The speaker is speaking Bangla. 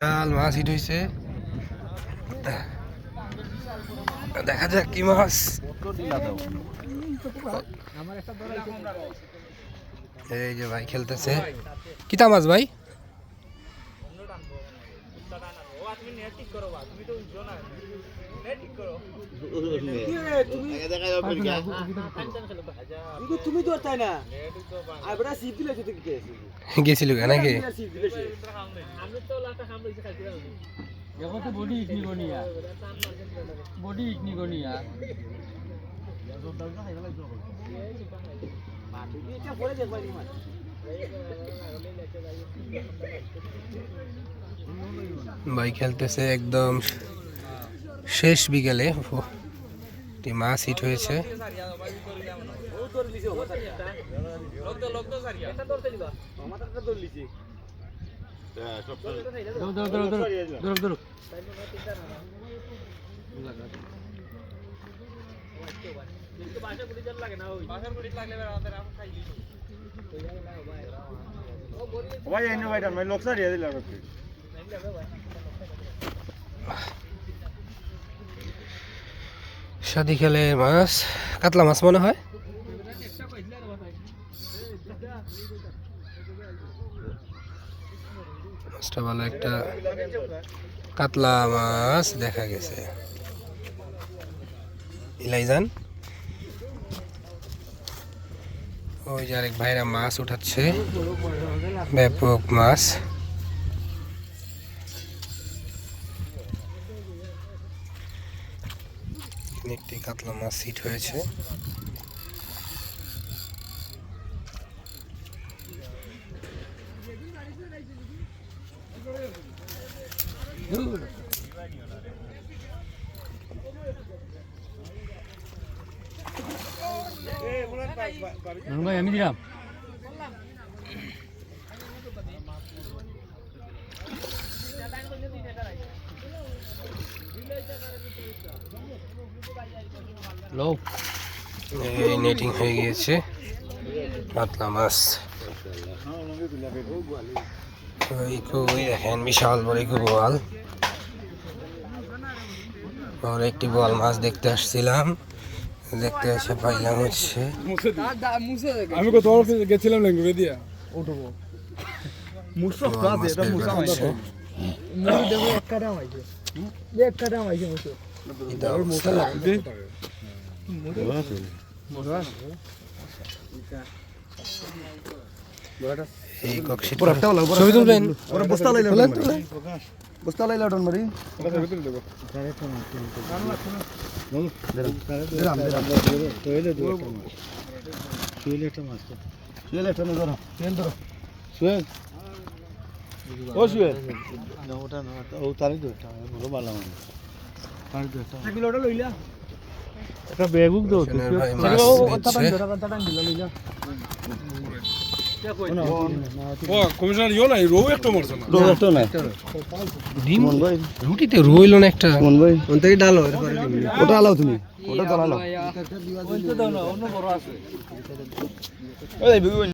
লাল মাছ হিট হয়েছে দেখা যাক কি মাছ এই যে ভাই খেলতেছে কিতা মাছ ভাই তুমি তো তাই না গেছিল নাকি? বডি ইকনি গনিয়া। বডি ভাই খেলতেছে একদম শেষ বিকেলে একটি মাছ হিট হয়েছে। ও তোর লিছে ও তার লোক তো লোক তো সারিয়া এটা তোর তেলিবা আমারটা তোর লিছে দৌড় দৌড় দৌড় দৌড় দৌড় দৌড় ভাই এনে ভাই আমি লোক সারিয়া দিলাম সাদি খেলে মাছ, কাতলা মাছ মনে হয়? মাছটা ভালো একটা কাতলা মাছ দেখা গেছে। ইলাইজান ওই যে আরেক ভাইরা মাছ উঠাচ্ছে, ব্যাপক মাছ। এখানে একটি কাতলা মাছ সিট হয়েছে। আমি দিলাম। এই নেটিং হয়ে গিয়েছে। কাতলা মাছ। কই দেখেন বিশাল বড় একটি বোয়াল। আর একটি বোয়াল মাছ দেখতে আসছিলাম। দেখতে এসে পাইলাম হচ্ছে আমি কত বড় গেছিলাম ল্যাঙ্গুয়ে দিয়া। বোয়াল মাছ বের করা হচ্ছে। এটা অবস্থা। এই কক্ষে ছবি তুলবেন বস্তা তুলেন বস্তা লাইলা শুয়েল ও শুয়েল না ওটা না বালা মানে তারই তো একটা কিলোটা লইলা একটা বেগুক দাও ডিম রুটিতে রইল না একটা ডালো ওটা আলাও তুমি ওটা তো